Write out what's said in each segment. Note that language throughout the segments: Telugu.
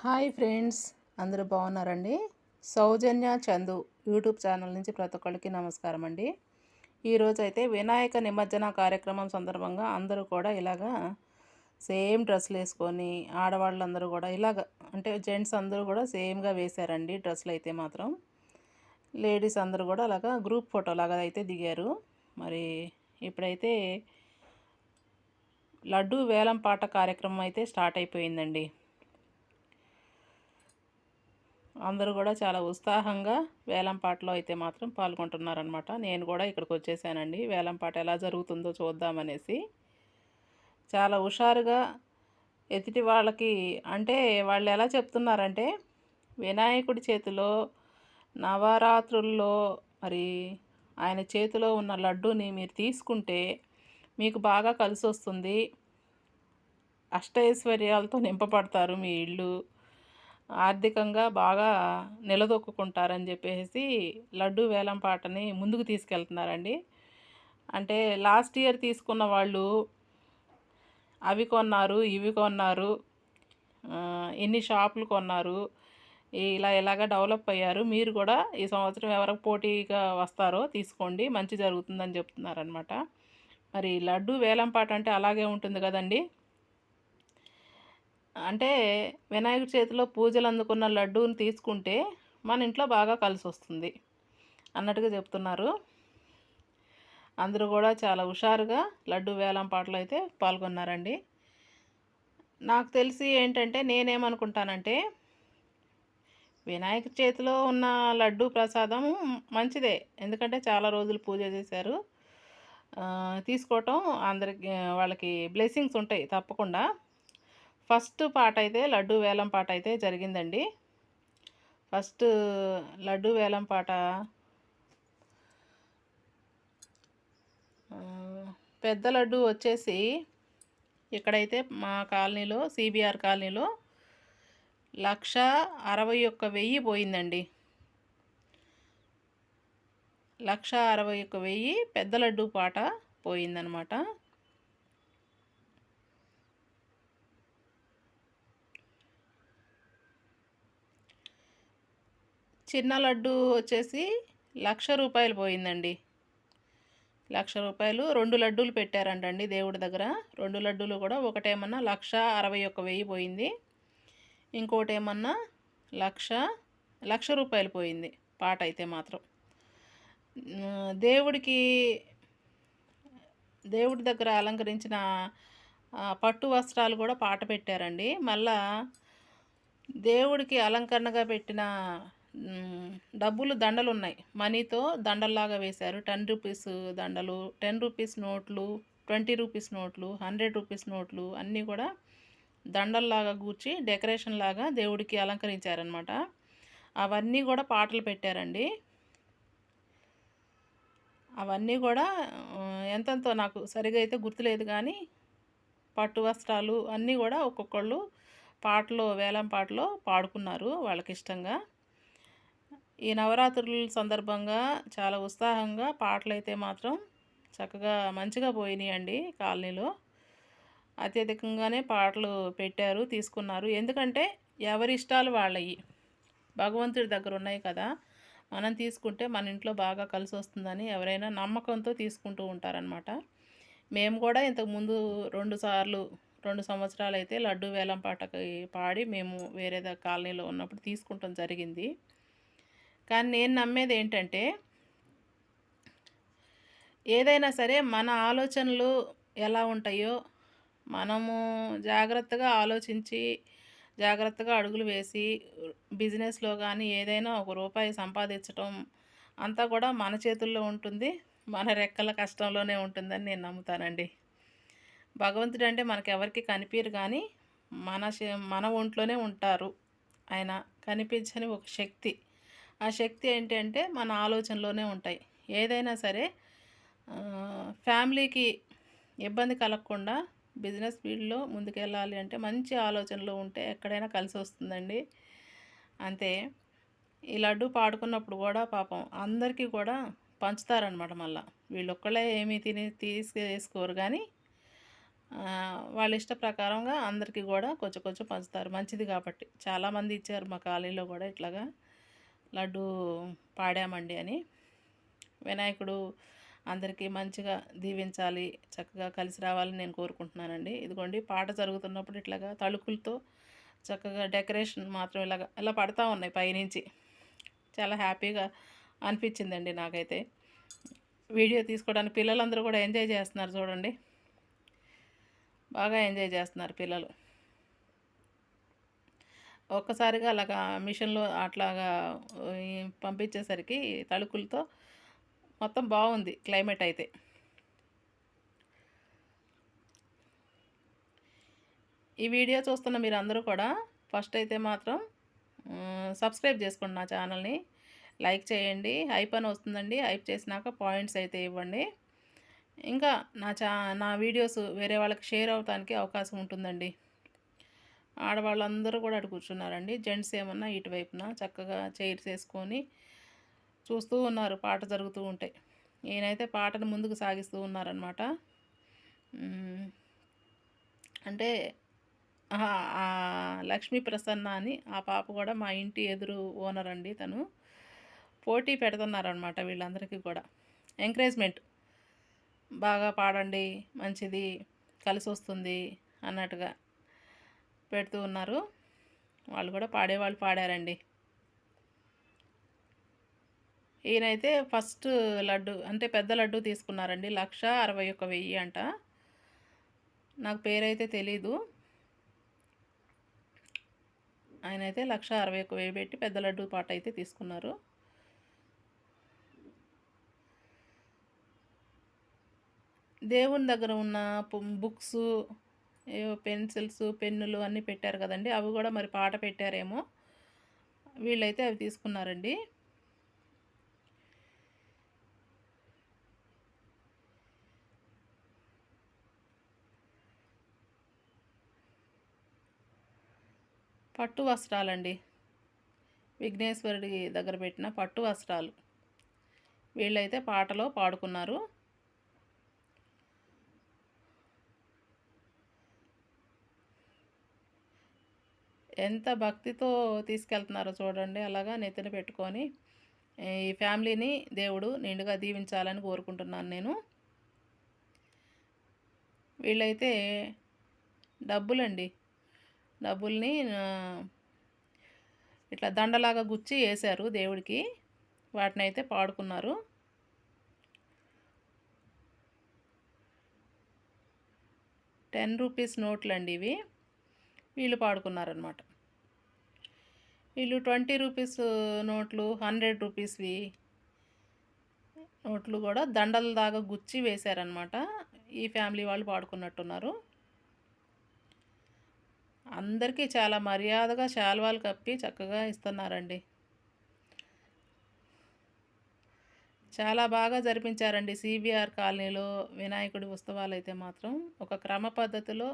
హాయ్ ఫ్రెండ్స్ అందరూ బాగున్నారండి? సౌజన్య చందు యూట్యూబ్ ఛానల్ నుంచి ప్రతి ఒక్కరికి నమస్కారం అండి. ఈరోజు అయితే వినాయక నిమజ్జన కార్యక్రమం సందర్భంగా అందరూ కూడా ఇలాగా సేమ్ డ్రెస్సులు వేసుకొని ఆడవాళ్ళందరూ కూడా ఇలాగ అంటే జెంట్స్ అందరూ కూడా సేమ్గా వేశారండి డ్రెస్సులు అయితే మాత్రం. లేడీస్ అందరూ కూడా అలాగా గ్రూప్ ఫోటో లాగా అయితే దిగారు. మరి ఇప్పుడైతే లడ్డు వేలం పాట కార్యక్రమం అయితే స్టార్ట్ అయిపోయిందండి. అందరూ కూడా చాలా ఉత్సాహంగా వేలంపాటలో అయితే మాత్రం పాల్గొంటున్నారనమాట నేను కూడా ఇక్కడికి వచ్చేసానండి. వేలంపాట ఎలా జరుగుతుందో చూద్దామనేసి. చాలా హుషారుగా ఎదుటి వాళ్ళకి అంటే వాళ్ళు ఎలా చెప్తున్నారంటే వినాయకుడి చేతిలో నవరాత్రుల్లో మరి ఆయన చేతిలో ఉన్న లడ్డూని మీరు తీసుకుంటే మీకు బాగా కలిసి వస్తుంది అష్టైశ్వర్యాలతో నింపబడతారు మీ ఇల్లు. ఆర్థికంగా బాగా నిలదొక్కుంటారని చెప్పేసి లడ్డు వేలం పాటని ముందుకు తీసుకెళ్తున్నారండి. అంటే లాస్ట్ ఇయర్ తీసుకున్న వాళ్ళు అవి కొన్నారు ఇవి కొన్నారు ఎన్ని షాపులు కొన్నారు ఇలా ఇలాగ డెవలప్ అయ్యారు మీరు కూడా ఈ సంవత్సరం ఎవరికి పోటీగా వస్తారో తీసుకోండి మంచి జరుగుతుందని చెప్తున్నారనమాట మరి లడ్డు వేలం పాట అంటే అలాగే ఉంటుంది కదండి. అంటే వినాయకుడి చేతిలో పూజలు అందుకున్న లడ్డూని తీసుకుంటే మన ఇంట్లో బాగా కలిసి వస్తుంది అన్నట్టుగా చెప్తున్నారు. అందరూ కూడా చాలా హుషారుగా లడ్డు వేలం పాటలు అయితే పాల్గొన్నారండి. నాకు తెలిసి ఏంటంటే నేనేమనుకుంటానంటే వినాయక చేతిలో ఉన్న లడ్డు ప్రసాదం మంచిదే. ఎందుకంటే చాలా రోజులు పూజ చేశారు. తీసుకోవటం అందరికి వాళ్ళకి బ్లెస్సింగ్స్ ఉంటాయి తప్పకుండా. ఫస్ట్ పాట అయితే లడ్డు వేలం పాట అయితే జరిగిందండి. ఫస్ట్ లడ్డు వేలం పాట పెద్ద లడ్డు వచ్చేసి ఇక్కడైతే మా కాలనీలో సిబిఆర్ కాలనీలో లక్ష అరవై ఒక్క వెయ్యి పోయిందండి. లక్ష అరవై ఒక్క వెయ్యి పెద్ద లడ్డు పాట పోయిందనమాట. చిన్న లడ్డు వచ్చేసి లక్ష రూపాయలు పోయిందండి. లక్ష రూపాయలు రెండు లడ్డూలు పెట్టారంటండి దేవుడి దగ్గర. రెండు లడ్డూలు కూడా ఒకటేమన్నా లక్ష అరవై ఒక్క వెయ్యి పోయింది. ఇంకోటి ఏమన్నా లక్ష లక్ష రూపాయలు పోయింది పాట అయితే మాత్రం. దేవుడికి దేవుడి దగ్గర అలంకరించిన పట్టు వస్త్రాలు కూడా పాట పెట్టారండి. మళ్ళా దేవుడికి అలంకరణగా పెట్టిన డబ్బులు దండలు ఉన్నాయి మనీతో దండల్లాగా వేశారు. టెన్ రూపీస్ దండలు టెన్ రూపీస్ నోట్లు ట్వంటీ రూపీస్ నోట్లు హండ్రెడ్ రూపీస్ నోట్లు అన్నీ కూడా దండల్లాగా కూర్చి డెకరేషన్ లాగా దేవుడికి అలంకరించారనమాట అవన్నీ కూడా పాటలు పెట్టారండి. అవన్నీ కూడా ఎంతంతో నాకు సరిగా అయితే గుర్తులేదు కానీ పట్టు వస్త్రాలు అన్నీ కూడా ఒక్కొక్కళ్ళు పాటలు వేలం పాటలో పాడుకున్నారు వాళ్ళకి ఇష్టంగా ఈ నవరాత్రుల సందర్భంగా చాలా ఉత్సాహంగా పాటలు అయితే మాత్రం చక్కగా మంచిగా పోయినాయండి కాలనీలో. అత్యధికంగానే పాటలు పెట్టారు తీసుకున్నారు. ఎందుకంటే ఎవరి ఇష్టాలు వాళ్ళవి భగవంతుడి దగ్గర ఉన్నాయి కదా. మనం తీసుకుంటే మన ఇంట్లో బాగా కలిసి వస్తుందని ఎవరైనా నమ్మకంతో తీసుకుంటూ ఉంటారనమాట మేము కూడా ఇంతకుముందు రెండు సార్లు రెండు సంవత్సరాలు అయితే లడ్డు వేలం పాటకి పాడి మేము వేరే కాలనీలో ఉన్నప్పుడు తీసుకుంటాం జరిగింది. కానీ నేను నమ్మేది ఏంటంటే ఏదైనా సరే మన ఆలోచనలు ఎలా ఉంటాయో మనము జాగ్రత్తగా ఆలోచించి జాగ్రత్తగా అడుగులు వేసి బిజినెస్లో కానీ ఏదైనా ఒక రూపాయి సంపాదించటం అంతా కూడా మన చేతుల్లో ఉంటుంది మన రెక్కల కష్టంలోనే ఉంటుందని నేను నమ్ముతానండి. భగవంతుడు అంటే మనకెవరికి కనిపించరు కానీ మన మన ఒంట్లోనే ఉంటారు. ఆయన కనిపించని ఒక శక్తి. ఆ శక్తి ఏంటంటే మన ఆలోచనలోనే ఉంటాయి. ఏదైనా సరే ఫ్యామిలీకి ఇబ్బంది కలగకుండా బిజినెస్ ఫీల్డ్లో ముందుకెళ్ళాలి అంటే మంచి ఆలోచనలు ఉంటే ఎక్కడైనా కలిసి వస్తుందండి. అంతే. ఈ లడ్డు పాడుకున్నప్పుడు కూడా పాపం అందరికీ కూడా పంచుతారనమాట మళ్ళీ. వీళ్ళొక్కళ్ళే ఏమీ తిని తీసుకేసుకోరు కానీ వాళ్ళ ఇష్ట ప్రకారంగా అందరికీ కూడా కొంచెం కొంచెం పంచుతారు. మంచిది కాబట్టి. చాలామంది ఇచ్చారు మా కాలేజీలో కూడా ఇట్లాగా. లడ్డు పాడామండి అని వినాయకుడు అందరికీ మంచిగా దీవించాలి చక్కగా కలిసి రావాలని నేను కోరుకుంటున్నానండి. ఇదిగోండి పాట జరుగుతున్నప్పుడు ఇట్లాగా తళుకులతో చక్కగా డెకరేషన్ మాత్రం ఇలాగ ఇలా పడతా ఉన్నాయి పైనుంచి. చాలా హ్యాపీగా అనిపించిందండి నాకైతే. వీడియో తీసుకోవడానికి పిల్లలందరూ కూడా ఎంజాయ్ చేస్తున్నారు చూడండి. బాగా ఎంజాయ్ చేస్తున్నారు పిల్లలు. ఒక్కసారిగా అలాగా మిషన్లో అట్లాగా పంపించేసరికి తళుకులతో మొత్తం బాగుంది క్లైమేట్ అయితే. ఈ వీడియో చూస్తున్న మీరు అందరూ కూడా ఫస్ట్ అయితే మాత్రం సబ్స్క్రైబ్ చేసుకోండి నా ఛానల్ని. లైక్ చేయండి. హైప్ అని వస్తుందండి. హైప్ చేసినాక పాయింట్స్ అయితే ఇవ్వండి. ఇంకా నా చా నా వీడియోస్ వేరే వాళ్ళకి షేర్ అవడానికి అవకాశం ఉంటుందండి. ఆడవాళ్ళందరూ కూడా అటు కూర్చున్నారండి. జెంట్స్ ఏమన్నా ఇటువైపున చక్కగా చైర్స్ వేసుకొని చూస్తూ ఉన్నారు. పాట జరుగుతూ ఉంటే. ఈయనైతే పాటను ముందుకు సాగిస్తూ ఉన్నారనమాట అంటే లక్ష్మీ ప్రసన్న అని ఆ పాప కూడా మా ఇంటి ఎదురు ఓనర్ అండి తను. పోటీ పెడుతున్నారనమాట వీళ్ళందరికీ కూడా. ఎంకరేజ్మెంట్. బాగా పాడండి మంచిది కలిసి వస్తుంది అన్నట్టుగా. పెడుతూ ఉన్నారు. వాళ్ళు కూడా పాడేవాళ్ళు పాడారండి. ఈయనైతే ఫస్ట్ లడ్డు అంటే పెద్ద లడ్డు తీసుకున్నారండి. లక్ష అరవై ఒక్క వెయ్యి అంట. నాకు పేరైతే తెలీదు. ఆయన అయితే లక్ష అరవై ఒక వెయ్యి పెట్టి పెద్ద లడ్డు పాట అయితే తీసుకున్నారు. దేవుని దగ్గర ఉన్న బుక్స్ పెన్సిల్స్ పెన్నులు అన్నీ పెట్టారు కదండి. అవి కూడా మరి పాట పెట్టారేమో. వీళ్ళైతే అవి తీసుకున్నారండి. పట్టు వస్త్రాలండి. విఘ్నేశ్వరుడి దగ్గర పెట్టిన పట్టు వస్త్రాలు. వీళ్ళైతే పాటలో పాడుకున్నారు. ఎంత భక్తితో తీసుకెళ్తున్నారో చూడండి. అలాగా నెత్తిన పెట్టుకొని ఈ ఫ్యామిలీని దేవుడు నిండుగా దీవించాలని కోరుకుంటున్నాను నేను. వీళ్ళైతే డబ్బులండి. డబ్బుల్ని ఇట్లా దండలాగా గుచ్చి వేశారు దేవుడికి. వాటిని అయితే పాడుకున్నారు. టెన్ రూపీస్ నోట్లు అండి ఇవి. వీళ్ళు పాడుకున్నారనమాట వీళ్ళు ట్వంటీ రూపీస్ నోట్లు హండ్రెడ్ రూపీస్వి నోట్లు కూడా దండల దాకా గుచ్చి వేశారనమాట ఈ ఫ్యామిలీ వాళ్ళు పాడుకున్నట్టున్నారు. అందరికీ చాలా మర్యాదగా శాల్వాలు కప్పి చక్కగా ఇస్తున్నారండి. చాలా బాగా జరిపించారండి సిబిఆర్ కాలనీలో వినాయకుడి ఉత్సవాలు అయితే మాత్రం. ఒక క్రమ పద్ధతిలో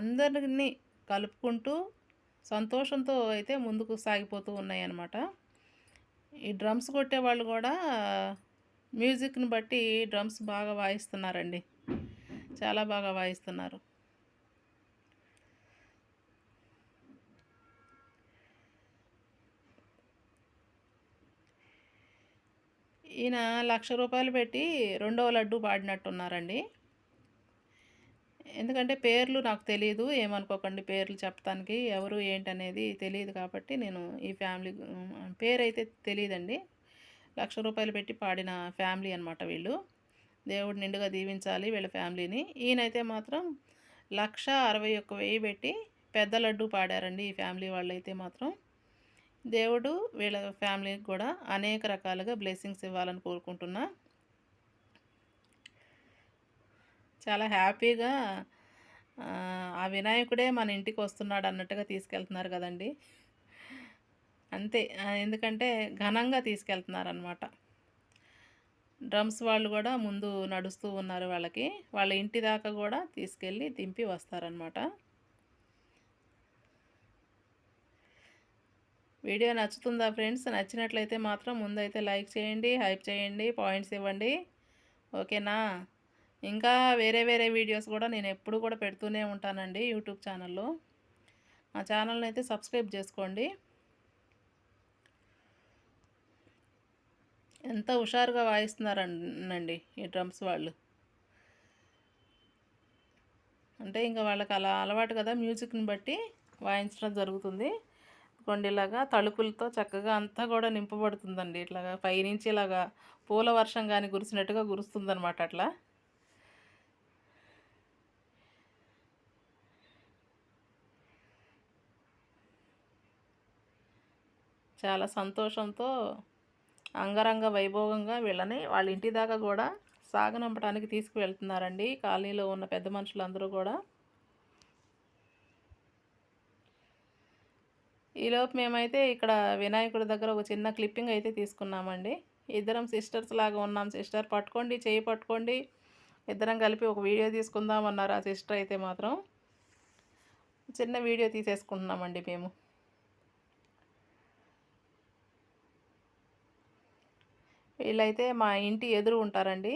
అందరినీ కలుపుకుంటూ సంతోషంతో అయితే ముందుకు సాగిపోతూ ఉన్నాయి అన్నమాట ఈ డ్రమ్స్ కొట్టే వాళ్ళు కూడా మ్యూజిక్ని బట్టి డ్రమ్స్ బాగా వాయిస్తున్నారండి. చాలా బాగా వాయిస్తున్నారు. ఈయన లక్ష రూపాయలు పెట్టి రెండవ లడ్డు పాడినట్టున్నారండి. ఎందుకంటే పేర్లు నాకు తెలియదు ఏమనుకోకండి పేర్లు చెప్పడానికి ఎవరు ఏంటనేది తెలియదు కాబట్టి నేను ఈ ఫ్యామిలీ పేరైతే తెలియదండి లక్ష రూపాయలు పెట్టి పాడిన ఫ్యామిలీ అనమాట వీళ్ళు. దేవుడు నిండుగా దీవించాలి వీళ్ళ ఫ్యామిలీని. ఈయనైతే మాత్రం లక్ష అరవై ఒక్క వెయ్యి పెట్టి పెద్ద లడ్డు పాడారండి ఈ ఫ్యామిలీ వాళ్ళైతే మాత్రం. దేవుడు వీళ్ళ ఫ్యామిలీకి కూడా అనేక రకాలుగా బ్లెస్సింగ్స్ ఇవ్వాలని కోరుకుంటున్నా. చాలా హ్యాపీగా ఆ వినాయకుడే మన ఇంటికి వస్తున్నాడు అన్నట్టుగా తీసుకెళ్తున్నారు కదండి. అంతే ఎందుకంటే ఘనంగా తీసుకెళ్తున్నారు అనమాట డ్రమ్స్ వాళ్ళు కూడా ముందు నడుస్తూ ఉన్నారు వాళ్ళకి. వాళ్ళ ఇంటి దాకా కూడా తీసుకెళ్ళి దింపి వస్తారనమాట వీడియో నచ్చుతుందా ఫ్రెండ్స్? నచ్చినట్లయితే మాత్రం ముందైతే లైక్ చేయండి హైప్ చేయండి పాయింట్స్ ఇవ్వండి. ఓకేనా? ఇంకా వేరే వేరే వీడియోస్ కూడా నేను ఎప్పుడు కూడా పెడుతూనే ఉంటానండి యూట్యూబ్ ఛానల్లో. నా ఛానల్ని అయితే సబ్స్క్రైబ్ చేసుకోండి. ఎంత హుషారుగా వాయిస్తున్నారండి ఈ డ్రమ్స్ వాళ్ళు. అంటే ఇంకా వాళ్ళకి అలా అలవాటు కదా మ్యూజిక్ని బట్టి వాయించడం జరుగుతుంది. కొండిలాగా తలుపులతో చక్కగా అంతా కూడా నింపబడుతుందండి. ఇట్లాగా పైనుంచి ఇలాగా పూల వర్షం కానీ కురిసినట్టుగా కురుస్తుందన్నమాట అట్లా. చాలా సంతోషంతో అంగరంగ వైభోగంగా వీళ్ళని వాళ్ళ ఇంటి దాకా కూడా సాగనంపడానికి తీసుకువెళ్తున్నారండి. కాలనీలో ఉన్న పెద్ద మనుషులందరూ కూడా. ఈలోపు మేమైతే ఇక్కడ వినాయకుడి దగ్గర ఒక చిన్న క్లిప్పింగ్ అయితే తీసుకున్నామండి. ఇద్దరం సిస్టర్స్ లాగా ఉన్నాం. సిస్టర్ పట్టుకోండి చేయి పట్టుకోండి. ఇద్దరం కలిపి ఒక వీడియో తీసుకుందాం అన్నారు ఆ సిస్టర్ అయితే మాత్రం. చిన్న వీడియో తీసేసుకుంటున్నామండి మేము. వీళ్ళైతే మా ఇంటి ఎదురు ఉంటారండి.